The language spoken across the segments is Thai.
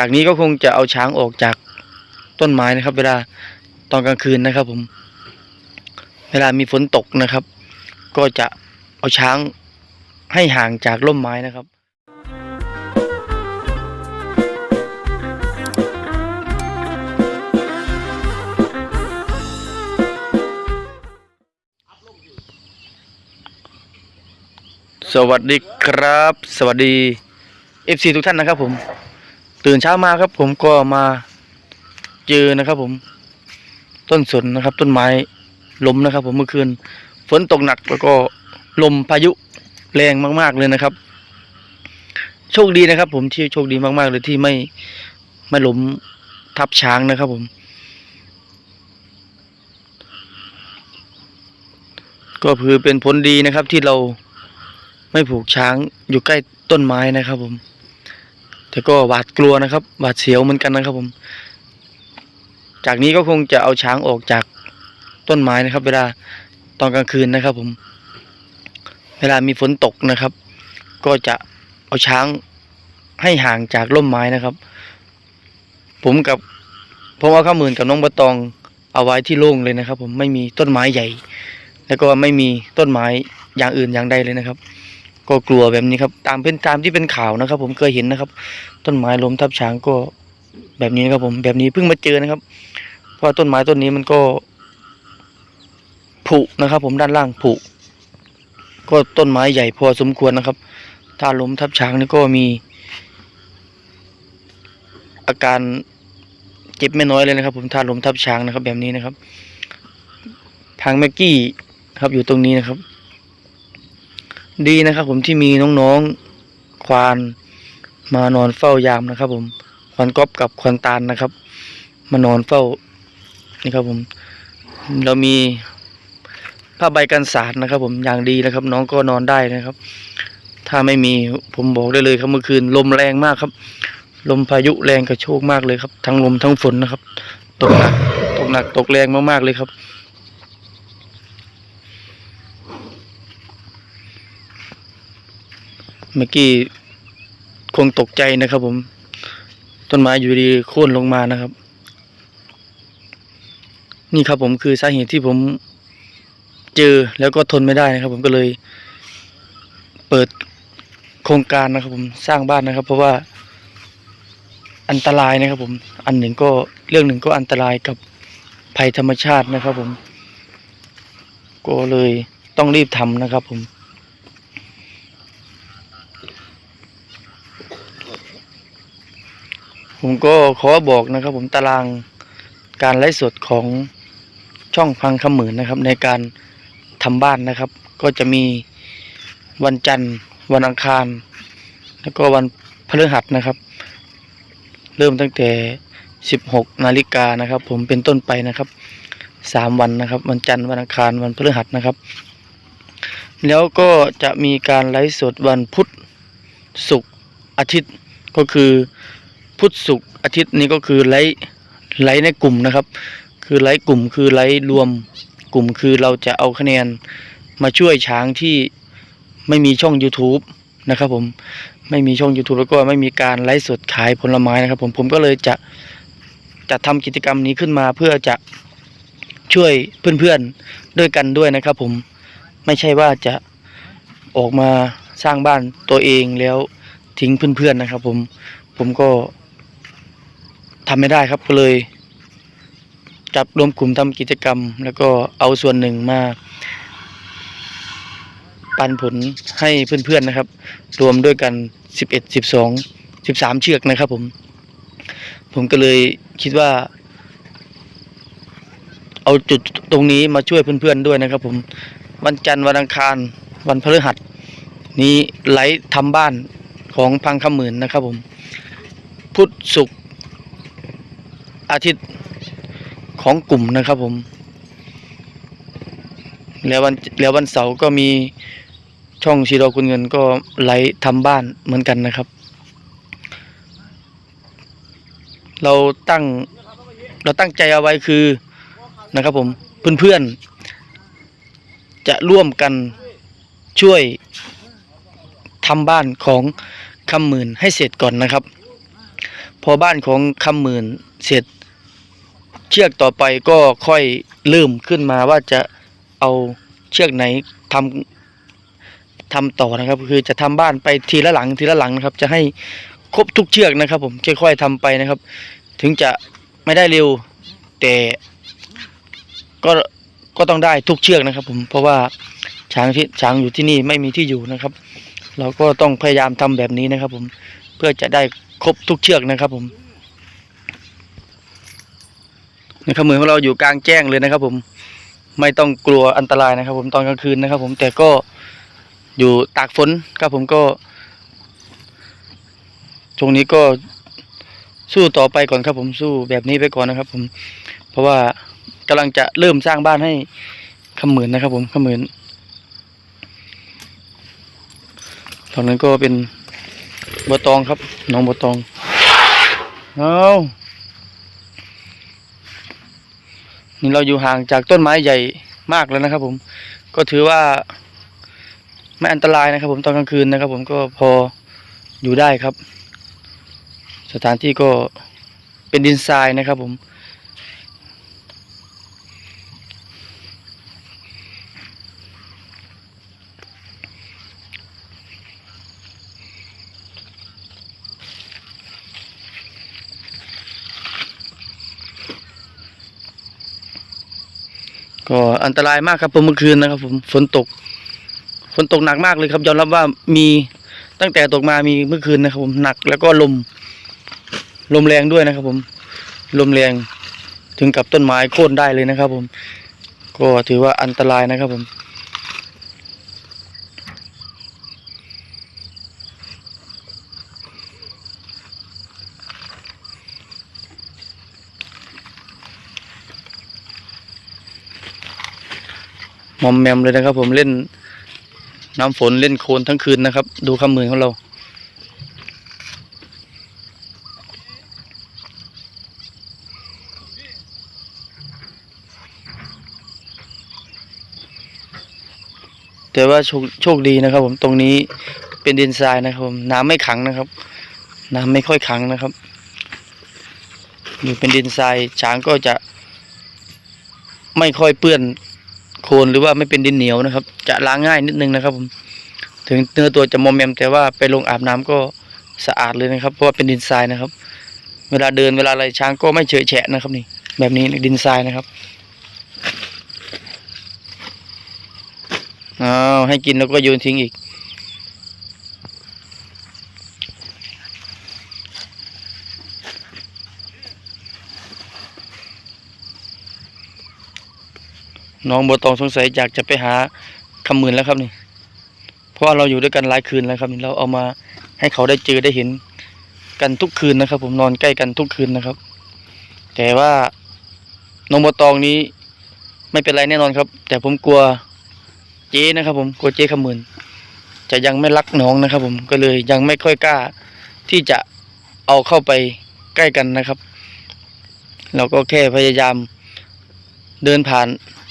จากนี้ก็คงจะเอาช้างออกจากต้นไม้นะครับ เวลาตอนกลางคืนนะครับ ผม เวลามีฝนตกนะครับ ก็จะเอาช้างให้ห่างจากร่มไม้นะครับสวัสดีครับ สวัสดี FC ทุกท่านนะครับผม ตื่นเช้ามาครับ ผมก็มาเจอนะครับ ผม ต้นสนนะครับ ต้นไม้ล้มนะครับ ผมเมื่อคืน ฝนตกหนักแล้วก็ลมพายุแรงมาก ๆเลยนะครับ โชคดีนะครับ ผมที่โชคดีมากๆเลยที่ไม่ไม่ล้มทับช้างนะครับ ผม ก็คือเป็นผลดีนะครับที่เราไม่ผูกช้างอยู่ใกล้ต้นไม้นะครับ ผม แต่ก็หวาดกลัวนะครับ หวาดเสียวเหมือนกันนะครับผม จากนี้ก็คงจะเอาช้างออกจากต้นไม้นะครับ เวลาตอนกลางคืนนะครับ ผม เวลามีฝนตกนะครับ ก็จะเอาช้างให้ห่างจากร่มไม้นะครับ ผมกับผมเอาข้ามื่นกับน้องบะตองเอาไว้ที่โล่งเลยนะครับ ผมไม่มีต้นไม้ใหญ่ แล้วก็ไม่มีต้นไม้อย่างอื่นอย่างใดเลยนะครับ ก็กลัวแบบนี้ครับ ตามเป็นตามที่เป็นข่าวนะครับ ผมเคยเห็นนะครับ ต้นไม้ล้มทับช้างก็แบบนี้นะครับ ผมแบบนี้เพิ่งมาเจอนะครับ เพราะต้นไม้ต้นนี้มันก็ผุนะครับ ผมด้านล่างผุก็ต้นไม้ใหญ่พอสมควรนะครับ ถ้าล้มทับช้างนี่ก็มี อาการเจ็บไม่น้อยเลยนะครับ ผมถ้าล้มทับช้างนะครับ แบบนี้นะครับ ทางแม็กกี้ครับอยู่ตรงนี้นะครับ ดีนะครับ ผมที่มีน้องๆควานมานอนเฝ้ายามนะครับ ผมควานก๊อบกับควานตาลนะครับ มานอนเฝ้านี่ครับผม เรามีผ้าใบกันสาดนะครับ ผมอย่างดีนะครับ น้องก็นอนได้นะครับ ถ้าไม่มีผมบอกได้เลยครับเมื่อคืนลมแรงมากครับ ลมพายุแรงกระโชกมากเลยครับ ทั้งลมทั้งฝนนะครับ ตกหนักตกหนักตกแรงมากๆเลยครับ เมื่อกี้คงตกใจนะครับ ผม ต้นไม้อยู่ดีโค่นลงมานะครับ นี่ครับผมคือสาเหตุที่ผมเจอแล้วก็ทนไม่ได้นะครับ ผมก็เลย เปิดโครงการนะครับ ผมสร้างบ้านนะครับ เพราะว่าอันตรายนะครับผม อันหนึ่งก็เรื่องหนึ่งก็อันตรายกับภัยธรรมชาตินะครับผม ก็เลยต้องรีบทำนะครับผม ผมก็ขอบอกนะครับ ผมตารางการไลฟ์สดของช่องพังคำหมื่นนะครับ ในการทำบ้านนะครับ ก็จะมีวันจันทร์ วันอังคาร แล้วก็วันพฤหัสนะครับ เริ่มตั้งแต่ 16 นาฬิกานะครับ ผมเป็นต้นไปนะครับสามวันนะครับ วันจันทร์วันอังคารวันพฤหัสนะครับ แล้วก็จะมีการไลฟ์สดวันพุธศุกร์อาทิตย์ก็คือ พุธศุกร์อาทิตย์นี้ก็คือไลฟ์ไลฟ์ในกลุ่มนะครับ คือไลฟ์กลุ่มคือไลฟ์รวมกลุ่มคือเราจะเอาคะแนนมาช่วยช้างที่ไม่มีช่อง YouTube นะครับผมไม่มีช่อง YouTube แล้วก็ไม่มีการไลฟ์สดขายผลไม้นะครับ ผมผมก็เลยจะจะทำกิจกรรมนี้ขึ้นมาเพื่อจะช่วยเพื่อนๆด้วยกันด้วยนะครับ ผมไม่ใช่ว่าจะออกมาสร้างบ้านตัวเองแล้วทิ้งเพื่อนๆนะครับ ผมผมก็ ทำไม่ได้ครับก็เลย จับรวมกลุ่มทำกิจกรรม แล้วก็เอาส่วนหนึ่งมาปันผลให้เพื่อนๆนะครับ รวมด้วยกันสิบเอ็ดสิบสองสิบสามเชือกนะครับผม ผมก็เลยคิดว่า เอาจุดตรงนี้มาช่วยเพื่อนๆด้วยนะครับ ผม วันจันทร์วันอังคาร วันพฤหัส นี้ไลฟ์ทำบ้านของพังคำหมื่นนะครับผม พุธศุกร์ อาทิตย์ของกลุ่มนะครับผม แล้ววันแล้ววันเสาร์ก็มีช่องชีโรคุณเงินก็ไลฟ์ทำบ้านเหมือนกันนะครับ เราตั้งเราตั้งใจเอาไว้คือนะครับผมเพื่อนๆ จะร่วมกันช่วยทำบ้านของคำหมื่นให้เสร็จก่อนนะครับ พอบ้านของคำหมื่นเสร็จ เชือกต่อไปก็ค่อยเริ่มขึ้นมาว่าจะเอาเชือกไหนทำทำต่อนะครับ คือจะทำบ้านไปทีละหลังทีละหลังนะครับ จะให้ครบทุกเชือกนะครับ ผมค่อยๆทำไปนะครับ ถึงจะไม่ได้เร็วแต่ก็ก็ต้องได้ทุกเชือกนะครับ ผมเพราะว่าช้างที่ช้างอยู่ที่นี่ไม่มีที่อยู่นะครับ เราก็ต้องพยายามทำแบบนี้นะครับ ผมเพื่อจะได้ครบทุกเชือกนะครับ ผม นะครับเหมือนเราอยู่กลางแจ้งเลยนะครับ ผมไม่ต้องกลัวอันตรายนะครับ ผมตอนกลางคืนนะครับ ผมแต่ก็อยู่ตากฝนครับผมก็ช่วงนี้ก็สู้ต่อไปก่อนครับ ผมสู้แบบนี้ไปก่อนนะครับ ผม เพราะว่ากำลังจะเริ่มสร้างบ้านให้ขมื่นนะครับ ผมขมื่นตอนนั้นก็เป็นบัวตองครับน้องบัวตองเอา นี่เราอยู่ห่างจากต้นไม้ใหญ่มากแล้วนะครับ ผม ก็ถือว่าไม่อันตรายนะครับ ผมตอนกลางคืนนะครับ ผมก็พออยู่ได้ครับ สถานที่ก็เป็นดินทรายนะครับ ผม ก็อันตรายมากครับเมื่อคืนนะครับผมฝนตก ฝนตกหนักมากเลยครับยอมรับว่ามีตั้งแต่ตกมามีเมื่อคืนนะครับผมหนักแล้วก็ลม ลมแรงด้วยนะครับ ผมลมแรงถึงกับต้นไม้โค่นได้เลยนะครับ ผม ก็ถือว่าอันตรายนะครับผม มอมแมมเลยนะครับ ผมเล่นน้ำฝนเล่นโคลนทั้งคืนนะครับ ดูคำมือของเรา แต่ว่าโชโชคดีนะครับ ผมตรงนี้เป็นดินทรายนะครับผมน้ำไม่ขังนะครับ น้ำไม่ค่อยขังนะครับอยู่เป็นดินทรายช้างก็จะไม่ค่อยเปื้อน โคลนหรือว่าไม่เป็นดินเหนียวนะครับ จะล้างง่ายนิดนึงนะครับผมถึงเนื้อตัวจะมอมแมมแต่ว่าไปลงอาบน้ำก็สะอาดเลยนะครับ เพราะว่าเป็นดินทรายนะครับ เวลาเดินเวลาอะไรช้างก็ไม่เฉยแฉะนะครับนี่ แบบนี้ดินทรายนะครับอ้าวให้กินแล้วก็โยนทิ้งอีก น้องบัวตองสงสัยอยากจะไปหาคำหมื่นแล้วครับนี่ เพราะว่าเราอยู่ด้วยกันหลายคืนแล้วครับนี่เราเอามาให้เขาได้เจอได้เห็นกันทุกคืนนะครับ ผมนอนใกล้กันทุกคืนนะครับ แต่ว่าน้องบัวตองนี้ไม่เป็นไรแน่นอนครับ แต่ผมกลัวเจ๊นะครับ ผมกลัวเจ๊คำหมื่นจะยังไม่รักน้องนะครับ ผมก็เลยยังไม่ค่อยกล้า ที่จะเอาเข้าไปใกล้กันนะครับ เราก็แค่พยายามเดินผ่าน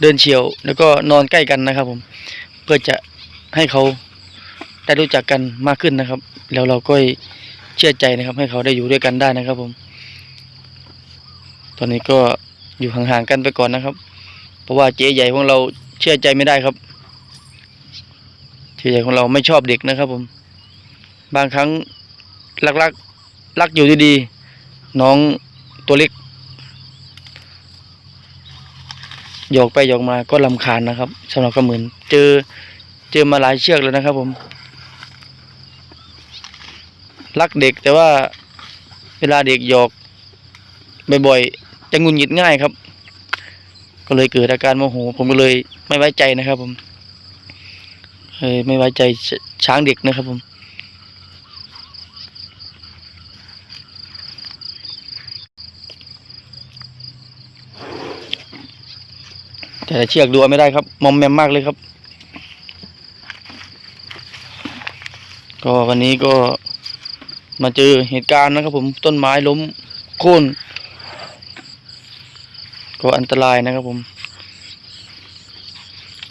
เดินเฉียว แล้วก็นอนใกล้กันนะครับ ผม เพื่อจะให้เขาได้รู้จักกันมากขึ้นนะครับ แล้วเราก็เชื่อใจนะครับ ให้เขาได้อยู่ด้วยกันได้นะครับ ผม ตอนนี้ก็อยู่ห่างๆกันไปก่อนนะครับ เพราะว่าเจ๊ใหญ่ของเราเชื่อใจไม่ได้ครับเจ๊ใหญ่ของเราไม่ชอบเด็กนะครับ ผม บางครั้งรักรักๆรักอยู่ดีๆน้องตัวเล็ก โยกไปโยกมาก็ลำคาญนะครับสำหรับกระหมื่นเจอเจอมาหลายเชือกแล้วนะครับ ผม รักเด็กแต่ว่าเวลาเด็กหยอกบ่อยๆจะงุนหงิดง่ายครับ ก็เลยเกิดอาการโมโหผมก็เลยไม่ไว้ใจนะครับ ผมเอยไม่ไว้ใจช้างเด็กนะครับ ผม แต่เชือกดูไม่ได้ครับ มอมแมมมากเลยครับ ก็วันนี้ก็มาเจอเหตุการณ์นะครับ ผมต้นไม้ล้มโค่นก็อันตรายนะครับผม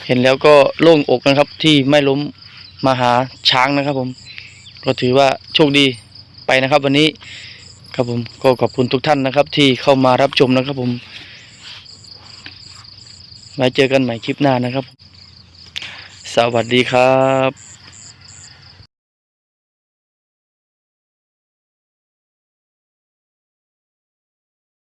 เห็นแล้วก็โล่งอกนะครับ ที่ไม่ล้มมาหาช้างนะครับ ผม ก็ถือว่าโชคดีไปนะครับ วันนี้ครับผมก็ขอบคุณทุกท่านนะครับ ที่เข้ามารับชมนะครับผม มาเจอกันใหม่คลิปหน้านะครับ สวัสดีครับ